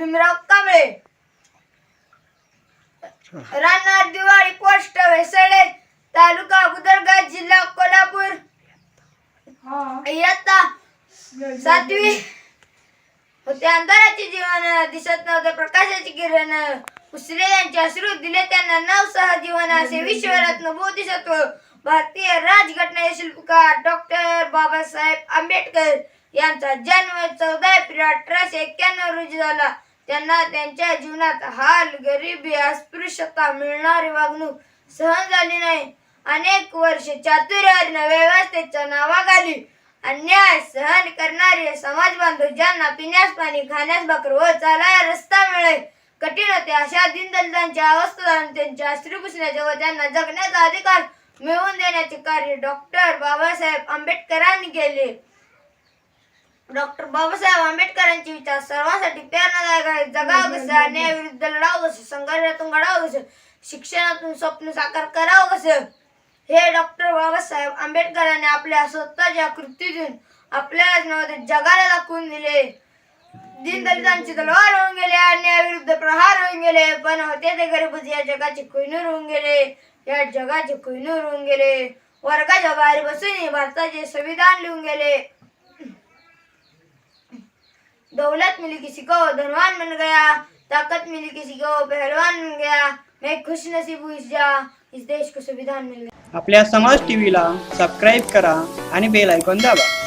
भीमराव कांबळे राहणार दिवाळी पोस्ट वेसळे तालुका बुदरगा जिल्हा कोल्हापूर. इयत्ता सातवी. होते अंधाराचे जीवन दिसत नव्हते प्रकाशाचे किरण. उसले यांचे अश्रू दिले त्यांना नव सह जीवन. असे विश्वरत्न बोधिसत्व भारतीय राजघटना शिल्पकार डॉक्टर बाबासाहेब आंबेडकर यांचा जन्म चौदा एप्रिल अठराशे एक्क्याण्णव रोजी झाला. त्यांना त्यांच्या जीवनात हाल गरिबी अस्पृश्यता मिळणारी वागणूक सहन झाली नाही. अनेक वर्ष चातुर्यानं व्यवस्थेच्या नावाखाली अन्याय सहन करणारे समाज बांधव ज्यांना पिण्यास पाणी खाण्यास भाकर व चालायला रस्ता मिळे कठीण होते अशा दीनदलितांच्या अवस्था त्यांच्या अश्रू पुसण्याचे व त्यांना जगण्याचा अधिकार मिळवून देण्याचे कार्य डॉक्टर बाबासाहेब आंबेडकरांनी केले. डॉक्टर बाबासाहेब आंबेडकरांचे विचार सर्वांसाठी प्रेरणादायक आहेत. जगावं कसं अन्यायाविरुद्ध लढावं कसं संघर्षातून घडावं कसं शिक्षणातून स्वप्न साकार करावं कसं हे डॉक्टर बाबासाहेब आंबेडकरांनी आपल्या स्वतःच्या कृतीतून आपल्यालाच नव्हते जगाला दाखवून दिले. दीनदलितांची तलवार होऊन गेले अन्यायाविरुद्ध प्रहार होऊन गेले पण होते ते गरीबच या जगाचे कोहिनूर होऊन गेले. या जगाचे कोहिनूर होऊन गेले. वर्गाच्या बाहेर बसून भारताचे संविधान लिहून गेले. दौलत मिली किसी को धनवान बन गया ताकत मिली किसी को पहलवान बन गया मैं खुश नसीब हूँ इस जा इस देश को संविधान मिल गया। आपल्या समाज टीवी ला सबस्क्राईब करा आणि बेल आयकॉन दाबा.